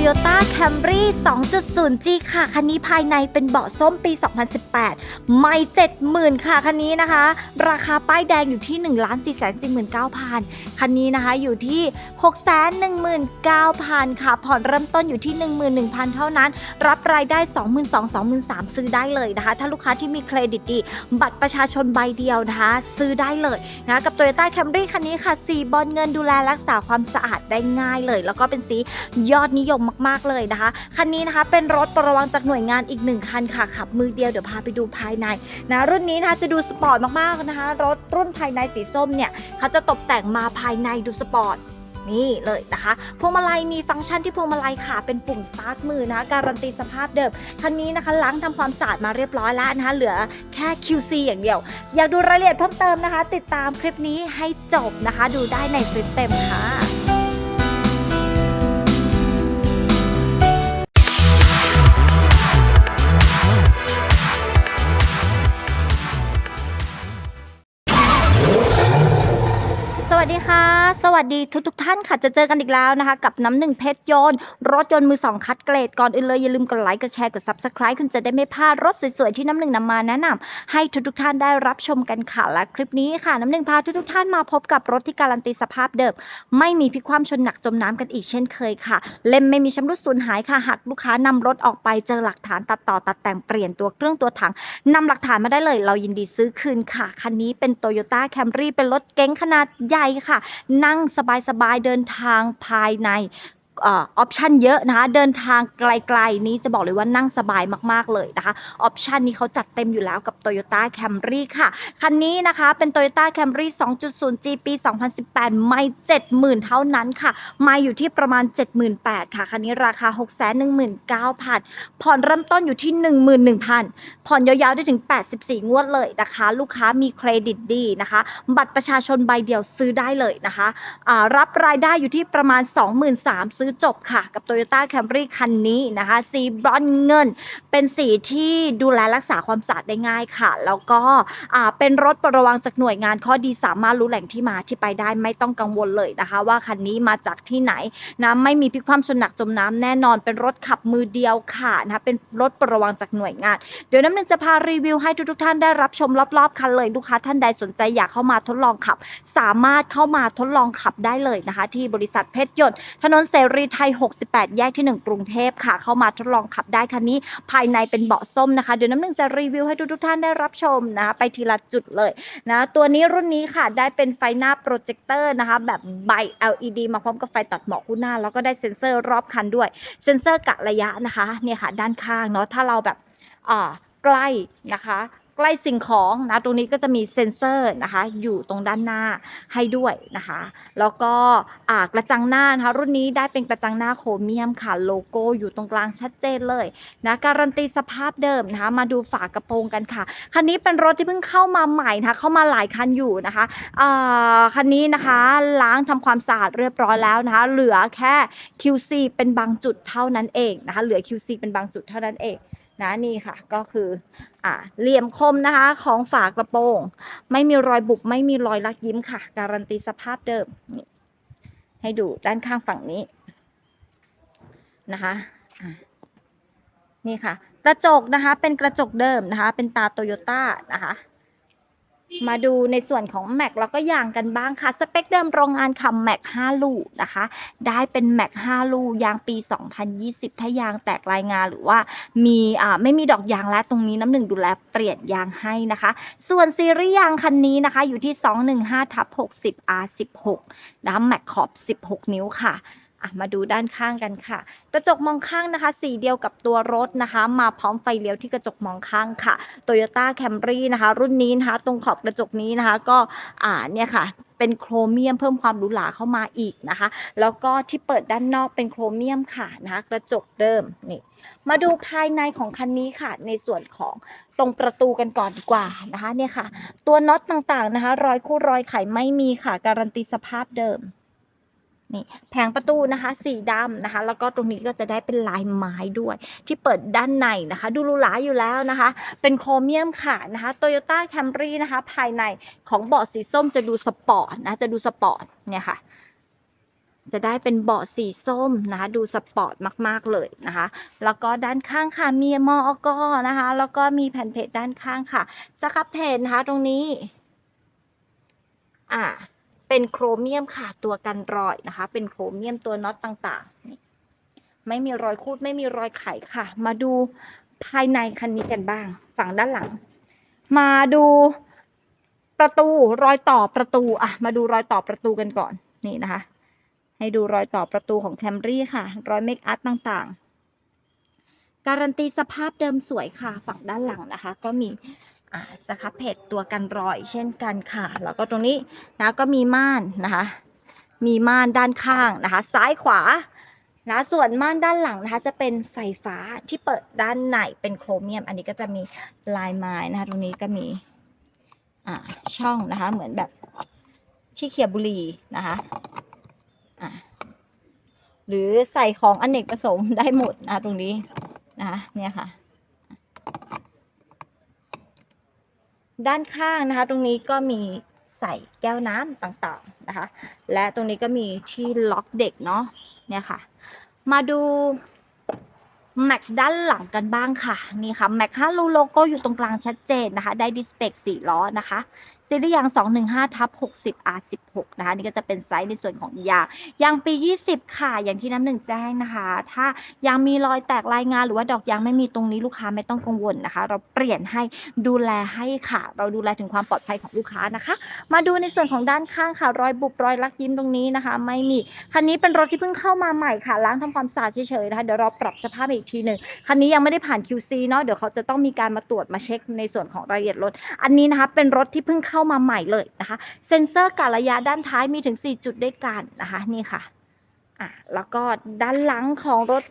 Toyota Camry 2.0G ค่ะ คันนี้ภายในเป็นเบาะส้มปี 2018 ไม่70,000 ค่ะ คันนี้นะคะ ราคาป้ายแดงอยู่ที่ 1 4 4 9 0 0 0 คันนี้นะคะอยู่ที่ 619,000 ค่ะ ผ่อนเริ่มต้นอยู่ที่ 11,000 เท่านั้น รับรายได้ 22,000 23,000 ซื้อได้เลยนะคะ ถ้าลูกค้าที่มีเครดิตดี บัตรประชาชนใบเดียวนะคะ ซื้อได้เลยนะกับ Toyota Camry คันนี้ค่ะ สีบอลเงินดูแลรักษาความสะอาดได้ง่ายเลย แล้วก็เป็นสียอดนิยมมากๆเลยนะคะ คันนี้นะคะเป็นรถประวังจากหน่วยงานอีกหนึ่งคันค่ะ ขับมือเดียวเดี๋ยวพาไปดูภายในนะรุ่นนี้นะคะจะดูสปอร์ตมากๆนะคะ รถรุ่นภายในสีส้มเนี่ยเขาจะตกแต่งมาภายในดูสปอร์ตนี่เลยนะคะพวงมาลัยมีฟังก์ชันที่พวงมาลัยค่ะ เป็นปุ่มสตาร์ทมือนะคะการันตีสภาพเดิมคันนี้นะคะล้างทำความสะอาดมาเรียบร้อยแล้วนะคะเหลือแค่ QC อย่างเดียว อยากดูรายละเอียดเพิ่มเติมนะคะ ติดตามคลิปนี้ให้จบนะคะ ดูได้ในคลิปเต็มค่ะ วัสดีค่ะ สวัสดีทุกทุกท่านค่ะ จะเจอกันอีกแล้วนะคะ กับน้ำหนึ่งเพชรยนต์ รถยนต์มือสองคัดเกรดก่อนอื่นเลยอย่าลืมกดไลค์กดแชร์กด subscribe คุณจะได้ไม่พลาดรถสวยๆ ที่น้ำหนึ่งนำมาแนะนำให้ทุกทุกท่านได้รับชมกันค่ะ และคลิปนี้ค่ะ น้ำหนึ่งพาทุกทุกท่านมาพบกับรถที่การันตีสภาพเดิม ไม่มีพิกคว่ำชนหนักจมน้ำกันอีกเช่นเคยค่ะ เล่มไม่มีชำรุดสูญหายค่ะหากลูกค้านำรถออกไปเจอหลักฐานตัดต่อตัดแต่งเปลี่ยนตัวเครื่องตัวถังนำหลักฐานมาได้เลย เรายินดีซื้อคืนค่ะคันนี้เป็น Toyota Camry เป็นรถเก๋งขนาดใหญ่ค่ะ นั่งสบายๆเดินทางภายใน ออปชันเยอะนะคะ เดินทางไกลๆนี้จะบอกเลยว่านั่งสบายมากๆเลยนะคะ ออปชันนี้เขาจัดเต็มอยู่แล้วกับ Toyota Camry ค่ะ คันนี้นะคะเป็น Toyota Camry 2.0G ปี 2018 ไม่ 70,000 เท่านั้นค่ะ มาอยู่ที่ประมาณ 78,000 ค่ะ คันนี้ราคา 619,000 ผ่อนเริ่มต้นอยู่ที่ 11,000 ผ่อนยาวๆได้ถึง 84 งวดเลยนะคะ ลูกค้ามีเครดิตดีนะคะ บัตรประชาชนใบเดียวซื้อได้เลยนะคะรับรายได้อยู่ที่ประมาณ 23,000ซื้อจบค่ะ กับ Toyota Camry คันนี้นะคะ สีบรอนซ์เงิน เป็นสีที่ดูแลรักษาความสะอาดได้ง่ายค่ะ แล้วก็เป็นรถประวังจากหน่วยงานข้อดีสามารถรู้แหล่งที่มาที่ไปได้ไม่ต้องกังวลเลยนะคะ ว่าคันนี้มาจากที่ไหนนะไม่มีพิกคว่ำชนหนักจมน้ำแน่นอนเป็นรถขับมือเดียวค่ะนะคะเป็นรถประวังจากหน่วยงาน เดี๋ยวน้ำหนึ่งจะพารีวิวให้ทุกๆท่านได้รับชมรอบๆคันเลยลูกค้าท่านใดสนใจอยากเข้ามาทดลองขับ สามารถเข้ามาทดลองขับได้เลยนะคะ ที่บริษัทเพชรยนต์ถนนเสรีไทย 68 แยกที่ 1 กรุงเทพค่ะ เข้ามาทดลองขับได้คันนี้ภายในเป็นเบาะส้มนะคะ เดี๋ยวน้ำหนึ่งจะรีวิวให้ทุกๆท่านได้รับชมนะคะไปทีละจุดเลยนะตัวนี้รุ่นนี้ค่ะได้เป็นไฟหน้าโปรเจคเตอร์นะคะ แบบใบ LED มาพร้อมกับไฟตัดหมอกคู่หน้า แล้วก็ได้เซ็นเซอร์รอบคันด้วย เซ็นเซอร์กะระยะนะคะเนี่ยค่ะด้านข้างเนาะถ้าเราแบบอ่าใกล้นะคะ ใกล้สิ่งของนะตรงนี้ก็จะมีเซ็นเซอร์นะคะ อยู่ตรงด้านหน้าให้ด้วยนะคะ แล้วก็กระจังหน้านะคะรุ่นนี้ได้เป็นกระจังหน้าโครเมียมค่ะโลโก้อยู่ตรงกลางชัดเจนเลยนะการันตีสภาพเดิมนะคะมาดูฝากระโปรงกันค่ะ คันนี้เป็นรถที่เพิ่งเข้ามาใหม่นะคะเข้ามาหลายคันอยู่นะคะคันนี้นะคะล้างทำความสะอาดเรียบร้อยแล้วนะคะ เหลือแค่ QC เป็นบางจุดเท่านั้นเองนะคะ เหลือ QC เป็นบางจุดเท่านั้นเอง นะนี่ค่ะก็คืออ่าเหลี่ยมคมนะคะของฝากระโปรง ไม่มีรอยบุบไม่มีรอยลักยิ้มค่ะ การันตีสภาพเดิมนี่ให้ดูด้านข้างฝั่งนี้นะคะะนี่ค่ะ กระจกนะคะเป็นกระจกเดิมนะคะ เป็นตาโตโยต้านะคะ มาดูในส่วนของแม็กแล้วก็ยางกันบ้างค่ะ สเปคเดิมโรงงานค่ะแม็ก5ลูกนะคะ ได้เป็นแม็ก5ลูกยางปี 2020 ถ้ายางแตกรายงานหรือว่ามีอ่าไม่มีดอกยางและตรงนี้น้ำหนึ่งดูแลเปลี่ยนยางให้นะคะ ส่วนซีรีส์ยางคันนี้นะคะอยู่ที่ 215ทับ60 R16 นะคะแม็กขอบ 16 นิ้วค่ะ อะมาดูด้านข้างกันค่ะ กระจกมองข้างนะคะ สีเดียวกับตัวรถนะคะ มาพร้อมไฟเลี้ยวที่กระจกมองข้างค่ะ Toyota Camry นะคะ รุ่นนี้นะคะ ตรงขอบกระจกนี้นะคะ ก็อ่าเนี่ยค่ะ เป็นโครเมียมเพิ่มความหรูหราเข้ามาอีกนะคะ แล้วก็ที่เปิดด้านนอกเป็นโครเมียมค่ะนะคะ กระจกเดิมนี่มาดูภายในของคันนี้ค่ะ ในส่วนของตรงประตูกันก่อนดีกว่านะคะ เนี่ยค่ะ ตัวน็อตต่างๆนะคะ รอยคู่รอยไขไม่มีค่ะ การันตีสภาพเดิม นี่แผงประตูนะคะสีดำนะคะ แล้วก็ตรงนี้ก็จะได้เป็นลายไม้ด้วย ที่เปิดด้านในนะคะ ดูหรูหราอยู่แล้วนะคะ เป็นโครเมียมค่ะนะคะ Toyota Camry นะคะ ภายในของเบาะสีส้มจะดูสปอร์ตนะจะดูสปอร์ตเนี่ยค่ะจะได้เป็นเบาะสีส้มนะคะดูสปอร์ตมากๆเลยนะคะ แล้วก็ด้านข้างค่ะมีมอกนะคะ แล้วก็มีแผ่นเพจด้านข้างค่ะสครับเพจนะคะตรงนี้ อ่า เป็นโครเมียมค่ะตัวกันรอยนะคะ เป็นโครเมียมตัวน็อตต่างๆ ไม่มีรอยคูดไม่มีรอยไขค่ะ มาดูภายในคันนี้กันบ้าง ฝั่งด้านหลัง มาดูประตูรอยต่อประตูอะมาดูรอยต่อประตูกันก่อนนี่นะคะ ให้ดูรอยต่อประตูของแคมรี่ค่ะ รอยเมคอัพต่างๆ การันตีสภาพเดิมสวยค่ะ ฝั่งด้านหลังนะคะ ก็มี สครับเพจตัวกันรอยเช่นกันค่ะ แล้วก็ตรงนี้นะก็มีม่านนะคะ มีม่านด้านข้างนะคะ ซ้ายขวานะส่วนม่านด้านหลังนะคะ จะเป็นไฟฟ้าที่เปิดด้านในเป็นโครเมียม อันนี้ก็จะมีลายไม้นะคะ ตรงนี้ก็มีอ่าช่องนะคะ เหมือนแบบที่เขียบบุรีนะคะอ่าหรือใส่ของอนเนกประสงค์ได้หมดนะตรงนี้นะคะเนี่ยค่ะ ด้านข้างนะคะ ตรงนี้ก็มีใส่แก้วน้ำต่างๆนะคะ และตรงนี้ก็มีที่ล็อกเด็กเนาะเนี่ยค่ะ มาดูแม็กด้านหลังกันบ้างค่ะ นี่ค่ะแม็กห้ารูโลโก้อยู่ตรงกลางชัดเจนนะคะ ได้ดิสเปกสี่ล้อนะคะ ซีรีส์ยาง 215ทับ60 R16 นะคะนี่ก็จะเป็นไซส์ในส่วนของยางยางปี 20 ค่ะ อย่างที่น้ำหนึ่งแจ้งนะคะ ถ้ายางมีรอยแตกรายงาน หรือว่าดอกยางไม่มีตรงนี้ลูกค้าไม่ต้องกังวลนะคะ เราเปลี่ยนให้ดูแลให้ค่ะ เราดูแลถึงความปลอดภัยของลูกค้านะคะ มาดูในส่วนของด้านข้างค่ะรอยบุบรอยลักยิ้มตรงนี้นะคะ ไม่มีคันนี้เป็นรถที่เพิ่งเข้ามาใหม่ค่ะล้างทำความสะอาดเฉยๆนะคะเดี๋ยวเราปรับสภาพอีกทีหนึ่งคันนี้ยังไม่ได้ผ่าน QC เนาะเดี๋ยวเขาจะต้องมีการมาตรวจมาเช็คในส่วนของรายละเอียดรถอันนี้นะคะเป็นรถที่เพิ่งเข้าข้ามาใหม่เลยนะคะ เซ็นเซอร์การระยะด้านท้ายมีถึง 4 จุดด้วยกันนะคะนี่ค่ะอะ แล้วก็ด้านหลังของรถ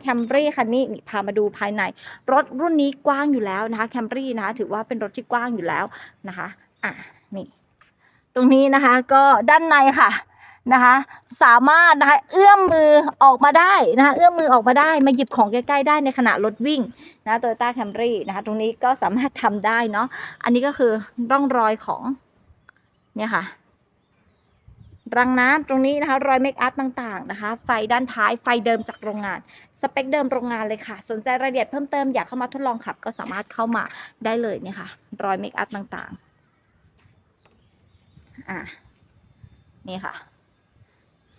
แคมรี่คันนี้นี่พามาดูภายใน รถรุ่นนี้กว้างอยู่แล้วนะคะแคมรี่นะคะถือว่าเป็นรถที่กว้างอยู่แล้วนะคะอะนี่ ตรงนี้นะคะก็ด้านในค่ะ นะคะ สามารถนะคะเอื้อมมือออกมาได้นะคะเอื้อมมือออกมาได้มาหยิบของใกล้ๆได้ในขณะรถวิ่งนะโตโยต้าแคมรี่นะคะตรงนี้ก็สามารถทำได้เนาะอันนี้ก็คือร่องรอยของเนี่ยค่ะรังน้ำตรงนี้นะคะ รอยเมคอัพต่างๆนะคะ ไฟด้านท้ายไฟเดิมจากโรงงาน สเปคเดิมโรงงานเลยค่ะ สนใจรายละเอียดเพิ่มเติมอยากเข้ามาทดลองขับ ก็สามารถเข้ามาได้เลยเนี่ยค่ะ รอยเมคอัพต่างๆ อะ นี่ค่ะ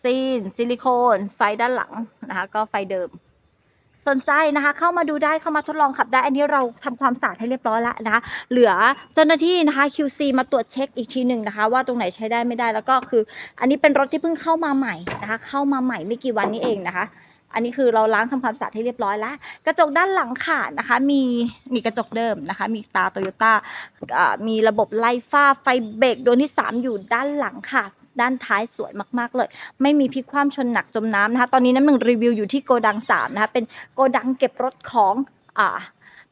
ซีน ซิลิโคนไฟด้านหลังนะคะ ก็ไฟเดิม สนใจนะคะ เข้ามาดูได้เข้ามาทดลองขับได้ อันนี้เราทำความสะอาดให้เรียบร้อยแล้วนะคะ เหลือเจ้าหน้าที่นะคะ QC มาตรวจเช็คอีกทีหนึ่งนะคะ ว่าตรงไหนใช้ได้ไม่ได้แล้วก็คือ อันนี้เป็นรถที่เพิ่งเข้ามาใหม่นะคะ เข้ามาใหม่ไม่กี่วันนี้เองนะคะอันนี้คือเราล้างทำความสะอาดให้เรียบร้อยแล้ว กระจกด้านหลังค่ะนะคะ มีมีกระจกเดิมนะคะ มีตาโตโยต้ามีระบบไล่ฟ้าไฟเบรกดวงที่ 3 อยู่ด้านหลังค่ะ ด้านท้ายสวยมากๆเลย ไม่มีพลิกคว่ำชนหนักจมน้ำนะคะ ตอนนี้น้ำหนึ่งรีวิวอยู่ที่โกดัง3นะคะ เป็นโกดังเก็บรถของอ่า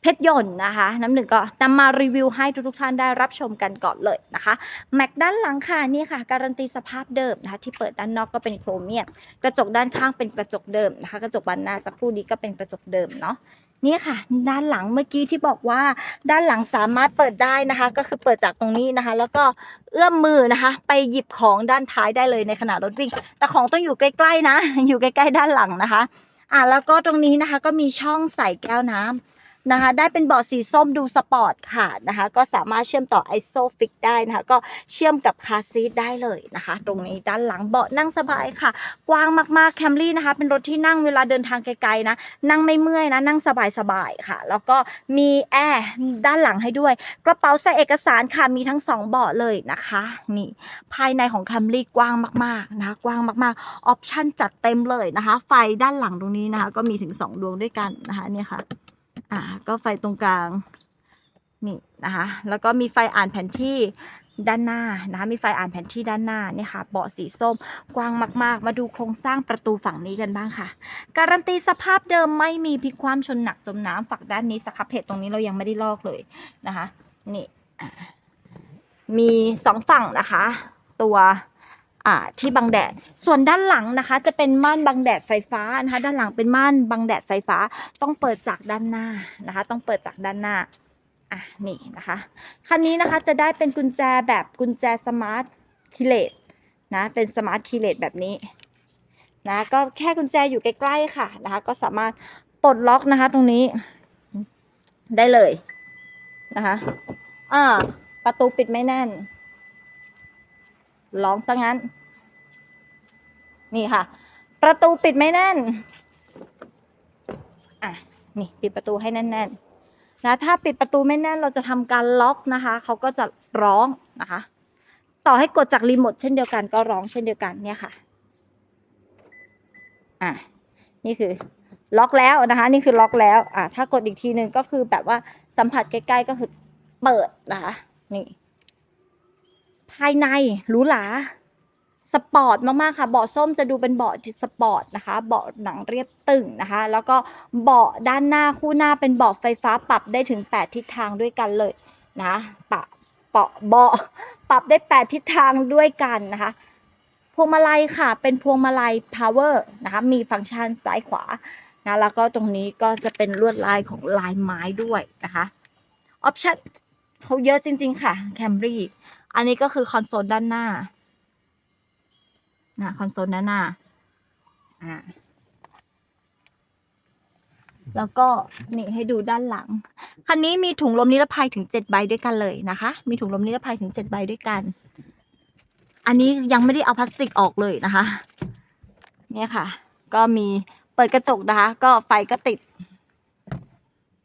เพชรยนต์นะคะ น้ำหนึ่งก็นำมารีวิวให้ทุกๆท่านได้รับชมกันก่อนเลยนะคะ แม็กด้านหลังค่ะนี่ค่ะ การันตีสภาพเดิมนะคะที่เปิดด้านนอกก็เป็นโครเมียมกระจกด้านข้างเป็นกระจกเดิมนะคะ กระจกบานหน้าสักครู่นี้ก็เป็นกระจกเดิมเนาะ นี่ค่ะ ด้านหลังเมื่อกี้ที่บอกว่า ด้านหลังสามารถเปิดได้นะคะ ก็คือเปิดจากตรงนี้นะคะ แล้วก็เอื้อมมือนะคะ ไปหยิบของด้านท้ายได้เลยในขณะรถวิ่ง แต่ของต้องอยู่ใกล้ๆนะ อยู่ใกล้ๆด้านหลังนะคะ อะแล้วก็ตรงนี้นะคะ ก็มีช่องใส่แก้วน้ำ นะคะได้เป็นเบาะสีส้มดูสปอร์ตค่ะนะคะก็สามารถเชื่อมต่อ ISOFIX ได้นะคะก็เชื่อมกับคาซีทได้เลยนะคะ ตรงนี้ด้านหลังเบาะนั่งสบายค่ะ กว้างมากๆแคมรี่นะคะเป็นรถที่นั่งเวลาเดินทางไกลๆนะนั่งไม่เมื่อยนะนั่งสบายๆค่ะ แล้วก็มีแอร์ด้านหลังให้ด้วย กระเป๋าใส่เอกสารค่ะมีทั้งสองเบาะเลยนะคะนี่ภายในของแคมรี่กว้างมากๆนะคะกว้างมากๆออปชั่นจัดเต็มเลยนะคะ ไฟด้านหลังตรงนี้นะคะก็มีถึงสองดวงด้วยกันนะคะเนี่ยค่ะ อ่าก็ไฟตรงกลางนี่นะคะแล้วก็มีไฟอ่านแผนที่ด้านหน้านะคะมีไฟอ่านแผนที่ด้านหน้าเนี่ยค่ะเบาะสีส้มกว้างมากๆ มาดูโครงสร้างประตูฝั่งนี้กันบ้างค่ะ การันตีสภาพเดิมไม่มีพลิกความชนหนักจมน้ำฝั่งด้านนี้สครับเพจตรงนี้เรายังไม่ได้ลอกเลยนะคะนี่มีสองฝั่งนะคะ ตัว อ่าที่บังแดด ส่วนด้านหลังนะคะ จะเป็นม่านบังแดดไฟฟ้านะคะ ด้านหลังเป็นม่านบังแดดไฟฟ้า ต้องเปิดจากด้านหน้านะคะ ต้องเปิดจากด้านหน้าอะนี่นะคะ คันนี้นะคะจะได้เป็นกุญแจแบบกุญแจสมาร์ทคีเลตนะ เป็นสมาร์ทคีเลตแบบนี้นะก็แค่กุญแจอยู่ใกล้ๆค่ะนะคะ ก็สามารถปลดล็อกนะคะ ตรงนี้ ได้เลยนะคะอ่าประตูปิดไม่แน่น ลองซะงั้น นี่ค่ะ ประตูปิดไม่แน่น อะ นี่ปิดประตูให้แน่นๆ นะ ถ้าปิดประตูไม่แน่นเราจะทำการล็อกนะคะ เขาก็จะร้องนะคะ ต่อให้กดจากรีโมทเช่นเดียวกันก็ร้องเช่นเดียวกันเนี่ยค่ะ อะ นี่คือล็อกแล้วนะคะ นี่คือล็อกแล้ว อะ ถ้ากดอีกทีหนึ่งก็คือแบบว่าสัมผัสใกล้ๆก็คือเปิดนะคะ นี่ ภายในหรูหราสปอร์ตมากๆค่ะเบาะส้มจะดูเป็นเบาะสปอร์ตนะคะเบาะหนังเรียบตึงนะคะ แล้วก็เบาะด้านหน้าคู่หน้าเป็นเบาะไฟฟ้าปรับได้ถึง 8 ทิศทางด้วยกันเลยนะปะเปาะเบาะปรับได้ 8 ทิศทางด้วยกันนะคะพวงมาลัยค่ะ เป็นพวงมาลัย power นะคะ มีฟังก์ชันซ้ายขวานะ แล้วก็ตรงนี้ก็จะเป็นลวดลายของลายไม้ด้วยนะคะ ออปชั่นเขาเยอะจริง ๆ ค่ะ Camry อันนี้ก็คือคอนโซลด้านหน้านะคอนโซลด้านหน้าอ่าแล้วก็นี่ให้ดูด้านหลัง คันนี้มีถุงลมนิรภัยถึงเจ็ดใบด้วยกันเลยนะคะ มีถุงลมนิรภัยถึงเจ็ดใบด้วยกัน อันนี้ยังไม่ได้เอาพลาสติกออกเลยนะคะ เนี่ยค่ะ ก็มีเปิดกระจกนะคะ ก็ไฟก็ติด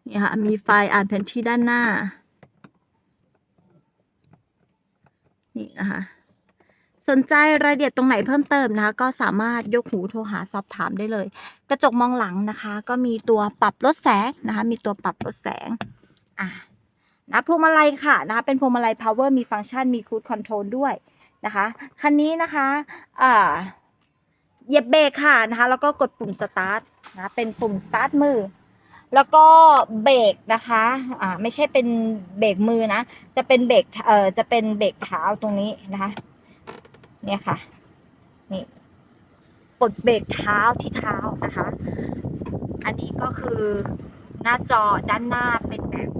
เนี่ยค่ะ มีไฟอ่านแผนที่ด้านหน้า นี่นะคะ สนใจรายละเอียดตรงไหนเพิ่มเติมนะคะ ก็สามารถยกหูโทรหาสอบถามได้เลย กระจกมองหลังนะคะ ก็มีตัวปรับลดแสงนะคะ มีตัวปรับลดแสงอะนะพวงมาลัยค่ะนะคะเป็นพวงมาลัย power มีฟังก์ชันมี cruise control ด้วยนะคะคันนี้นะคะอ่าเหยียบเบรกค่ะนะคะ แล้วก็กดปุ่ม start นะเป็นปุ่ม start มือ แล้วก็เบรกนะคะอ่าไม่ใช่เป็นเบรกมือนะ จะเป็นเบรกเอ่อจะเป็นเบรกเท้าตรงนี้นะคะ เนี่ยค่ะ นี่ปลดเบรกเท้าที่เท้านะคะ อันนี้ก็คือหน้าจอด้านหน้าเป็นแบบ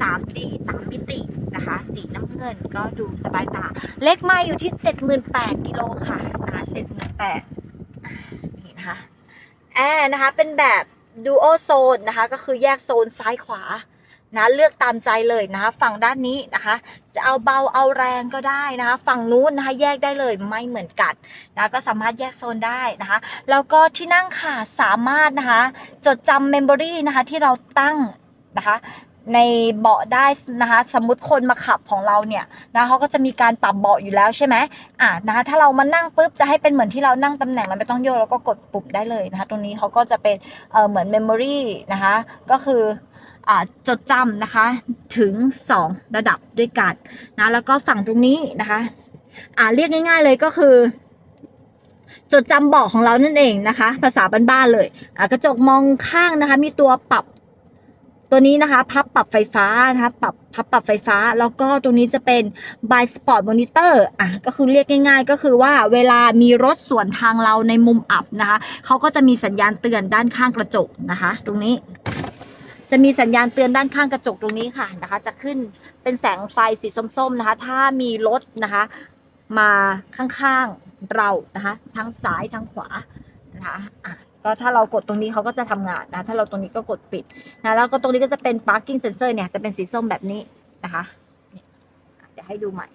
3D 3มิตินะคะ สีน้ำเงินก็ดูสบายตา เล็กมาอยู่ที่ 78,000กิโลค่ะนะคะ78,000นี่นะคะแอร์นะคะเป็นแบบ ดูโอโซนนะคะ ก็คือแยกโซนซ้ายขวานะเลือกตามใจเลยนะคะฝั่งด้านนี้นะคะ จะเอาเบาเอาแรงก็ได้นะคะ ฝั่งนู้นนะคะแยกได้เลยไม่เหมือนกันนะก็สามารถแยกโซนได้นะคะ แล้วก็ที่นั่งค่ะสามารถนะคะ จดจำเมมโมรีนะคะที่เราตั้งนะคะ ในเบาะได้นะคะสมมติคนมาขับของเราเนี่ยนะเขาก็จะมีการปรับเบาะอยู่แล้วใช่ไหมอะนะคะถ้าเรามานั่งปุ๊บจะให้เป็นเหมือนที่เรานั่งตำแหน่งมันไม่ต้องโยกแล้วก็กดปุ่มได้เลยนะคะตรงนี้เขาก็จะเป็นเออเหมือนเมมโมรีนะคะก็คืออ่าจดจำนะคะถึง 2 ระดับด้วยกันนะแล้วก็ฝั่งตรงนี้นะคะอ่าเรียกง่าย ๆ เลยก็คือ จดจำเบาะของเรานั่นเองนะคะ ภาษาบ้านๆเลยกระจกมองข้างนะคะ มีตัวปรับ ตัวนี้นะคะ พับปรับไฟฟ้านะคะปรับพับปรับไฟฟ้า แล้วก็ตรงนี้จะเป็น by spot monitor อะก็คือเรียกง่าย ๆ ก็คือว่าเวลามีรถสวนทางเราในมุมอับนะคะเขาก็จะมีสัญญาณเตือนด้านข้างกระจกนะคะ ตรงนี้ จะมีสัญญาณเตือนด้านข้างกระจกตรงนี้ค่ะนะคะ จะขึ้นเป็นแสงไฟสีส้มๆนะคะ ถ้ามีรถนะคะ มาข้างๆเรานะคะ ทั้งซ้ายทั้งขวานะคะอะ ก็ถ้าเรากดตรงนี้เขาก็จะทำงานนะถ้าเราตรงนี้ก็กดปิดนะแล้วก็ตรงนี้ก็จะเป็น parking sensor เนี่ยจะเป็นสีส้มแบบนี้นะคะเดี๋ยวให้ดูใหม่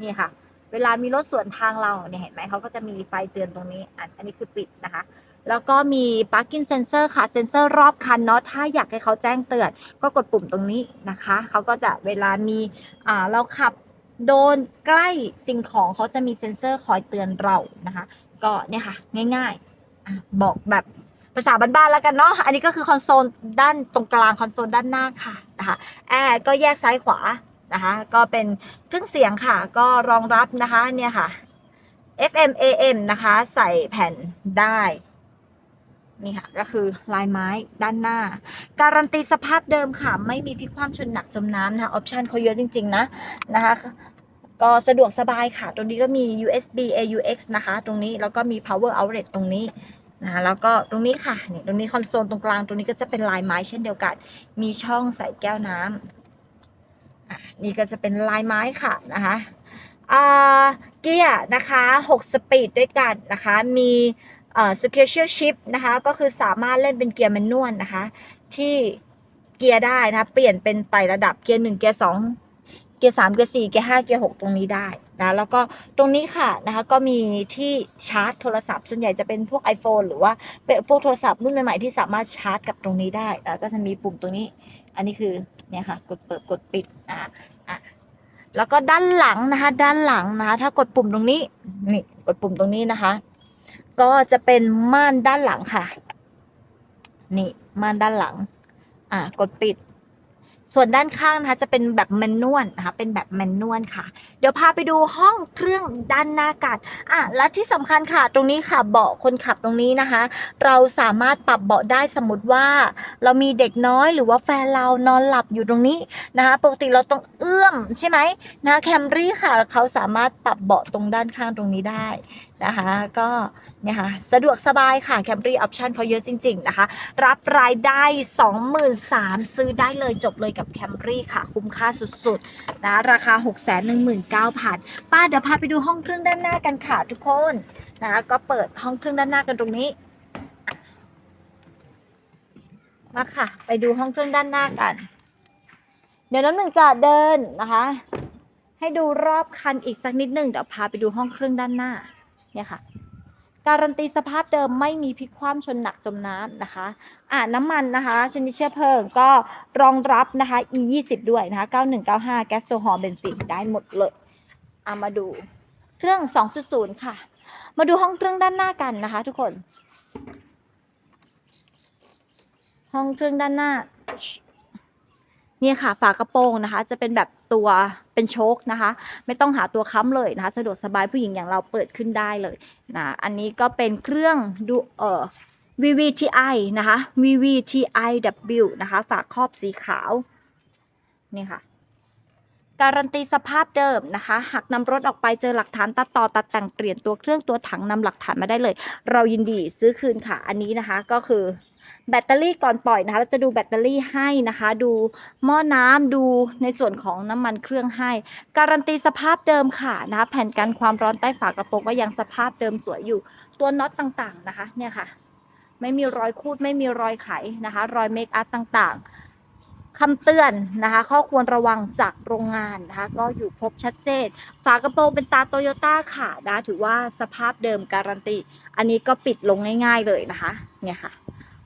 นี่ค่ะ เวลามีรถสวนทางเราเนี่ยเห็นไหมเขาก็จะมีไฟเตือนตรงนี้อันนี้คือปิดนะคะแล้วก็มี parking sensor ค่ะ เซ็นเซอร์รอบคันเนาะ ถ้าอยากให้เขาแจ้งเตือน ก็กดปุ่มตรงนี้นะคะ เขาก็จะเวลามีอ่าเราขับโดนใกล้สิ่งของเขาจะมีเซ็นเซอร์คอยเตือนเรานะคะ ก็เนี่ยค่ะ ง่ายๆ บอกแบบภาษาบ้านๆแล้วกันเนาะ อันนี้ก็คือคอนโซลด้านตรงกลางคอนโซลด้านหน้าค่ะนะคะ แอร์ก็แยกซ้ายขวานะคะ ก็เป็นเครื่องเสียงค่ะ ก็รองรับนะคะเนี่ยค่ะ FM AM นะคะ ใส่แผ่นได้นี่ค่ะก็คือลายไม้ด้านหน้า การันตีสภาพเดิมค่ะ ไม่มีพลิกคว่ำชนหนักจมน้ำนะคะออปชันเขาเยอะจริง ๆ นะนะคะ ก็สะดวกสบายค่ะ ตรงนี้ก็มี USB AUX นะคะ ตรงนี้แล้วก็มี power outlet ตรงนี้นะะแล้วก็ตรงนี้ค่ะนี่ตรงนี้คอนโซลตรงกลางตรงนี้ก็จะเป็นลายไม้เช่นเดียวกัน มีช่องใส่แก้วน้ำอะนี่ก็จะเป็นลายไม้ค่ะนะคะเกียร์นะคะ 6 สปีดด้วยกันนะคะ มีเอ่อ sequential shift นะคะ ก็คือสามารถเล่นเป็นเกียร์แมนนวลนะคะ ที่เกียร์ได้นะะเปลี่ยนเป็นไต่ระดับเกียร์ 1 เกียร์ 2 เกียร์3เกียร์4เกียร์5เกียร์6ตรงนี้ได้นะแล้วก็ตรงนี้ค่ะนะคะก็มีที่ชาร์จโทรศัพท์ ส่วนใหญ่จะเป็นพวก iPhone หรือว่าเป็นพวกโทรศัพท์รุ่นใหม่ๆที่สามารถชาร์จกับตรงนี้ได้แล้วก็จะมีปุ่มตรงนี้ อันนี้คือเนี่ยค่ะกดเปิดกดปิดอะอะแล้วก็ด้านหลังนะคะด้านหลังนะคะถ้ากดปุ่มตรงนี้นี่กดปุ่มตรงนี้นะคะ ก็จะเป็นม่านด้านหลังค่ะ นี่ม่านด้านหลัง อ่ากดปิด ส่วนด้านข้างนะคะจะเป็นแบบแมนนวลนะคะเป็นแบบแมนนวลค่ะ เดี๋ยวพาไปดูห้องเครื่องด้านหน้ากันอะและที่สำคัญค่ะ ตรงนี้ค่ะเบาะคนขับตรงนี้นะคะ เราสามารถปรับเบาะได้สมมติว่า เรามีเด็กน้อยหรือว่าแฟนเรานอนหลับอยู่ตรงนี้นะคะปกติเราต้องเอื้อมใช่ไหมนะแคมรี่ค่ะเขาสามารถปรับเบาะตรงด้านข้างตรงนี้ได้ นะคะก็เนี่ยค่ะสะดวกสบายค่ะแคมรี่ออปชันเขาเยอะจริง ๆ นะคะ รับรายได้ 23,000ซื้อได้เลยจบเลยกับแคมรี่ค่ะ คุ้มค่าสุด ๆ นะ ราคา 619,000 ป้าเดี๋ยวพาไปดูห้องเครื่องด้านหน้ากันค่ะทุกคนนะก็เปิดห้องเครื่องด้านหน้ากันตรงนี้ มาค่ะ ไปดูห้องเครื่องด้านหน้ากัน เดี๋ยวน้ำหนึ่งจะเดินนะคะ ให้ดูรอบคันอีกสักนิดหนึ่งเดี๋ยวพาไปดูห้องเครื่องด้านหน้า เนี่ยค่ะ การันตีสภาพเดิมไม่มีพลิกคว่ำชนหนักจมน้ำนะคะ อ่าน้ำมันนะคะ ชนิดเชื้อเพลิงก็รองรับนะคะ e 2 0ด้วยนะคะ 9195 แก๊สโซฮอล์เบนซินได้หมดเลยเอามาดูเครื่อง 2.0 ค่ะ มาดูห้องเครื่องด้านหน้ากันนะคะ ทุกคน ห้องเครื่องด้านหน้า เนี่ยค่ะฝากระโปรงนะคะ จะเป็นแบบตัวเป็นโชคนะคะ ไม่ต้องหาตัวค้ำเลยนะคะ สะดวกสบายผู้หญิงอย่างเราเปิดขึ้นได้เลยนะอันนี้ก็เป็นเครื่องดูเอ่อ VVTi นะคะ VVTiW นะคะ ฝากครอบสีขาวนี่ค่ะการันตีสภาพเดิมนะคะ หากนำรถออกไปเจอหลักฐานตัดต่อตัดแต่งเปลี่ยนตัวเครื่องตัวถังนำหลักฐานมาได้เลย เรายินดีซื้อคืนค่ะ อันนี้นะคะก็คือ แบตเตอรี่ก่อนปล่อยนะคะ เราจะดูแบตเตอรี่ให้นะคะ ดูหม้อน้ำดูในส่วนของน้ำมันเครื่องให้ การันตีสภาพเดิมค่ะนะคะแผ่นกันความร้อนใต้ฝากระโปรงก็ยังสภาพเดิมสวยอยู่ ตัวน็อตต่างๆนะคะ เนี่ยค่ะ ไม่มีรอยคูดไม่มีรอยไขนะคะ รอยเมคอัพต่างๆคำเตือนนะคะ ข้อควรระวังจากโรงงานนะคะ ก็อยู่ครบชัดเจน ฝากระโปรงเป็นตาโตโยต้าค่ะนะถือว่าสภาพเดิมการันตี อันนี้ก็ปิดลงง่าย ๆเลยนะคะ เนี่ยค่ะ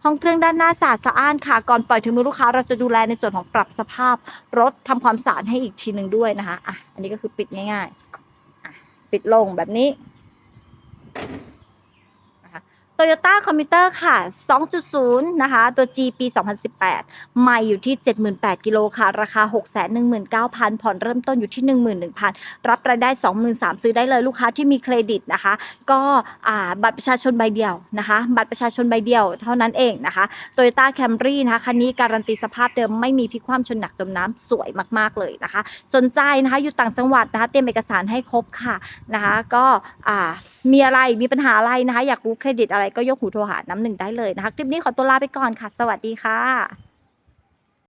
ห้องเครื่องด้านหน้าสะอาดสะอ้านค่ะ ก่อนปล่อยถึงมือลูกค้าเราจะดูแลในส่วนของปรับสภาพรถทำความสะอาดให้อีกทีหนึ่งด้วยนะคะอะอันนี้ก็คือปิดง่ายๆปิดลงแบบนี้ โตโยต้าคอมพิวเตอร์ค่ะ 2.0 นะคะ ตัว G ปี 2018 ใหม่อยู่ที่ 78กิโลค่ะ ราคา 619,000 ผ่อนเริ่มต้นอยู่ที่ 11,000 รับรายได้ 23,000 ซื้อได้เลยลูกค้าที่มีเครดิตนะคะ ก็บัตรประชาชนใบเดียวนะคะ บัตรประชาชนใบเดียวเท่านั้นเองนะคะ Toyota Camry นะคะ คันนี้การันตีสภาพเดิมไม่มีพิคว่ำชนหนักจมน้ำสวยมาก ๆ เลยนะคะ สนใจนะคะ อยู่ต่างจังหวัดนะคะ เตรียมเอกสารให้ครบค่ะนะคะ ก็มีอะไร มีปัญหาอะไรนะคะ อยากรู้เครดิตอะไรก็ยกหูโทรหาน้ำหนึ่งได้เลยนะคะ คลิปนี้ขอตัวลาไปก่อนค่ะ สวัสดีค่ะ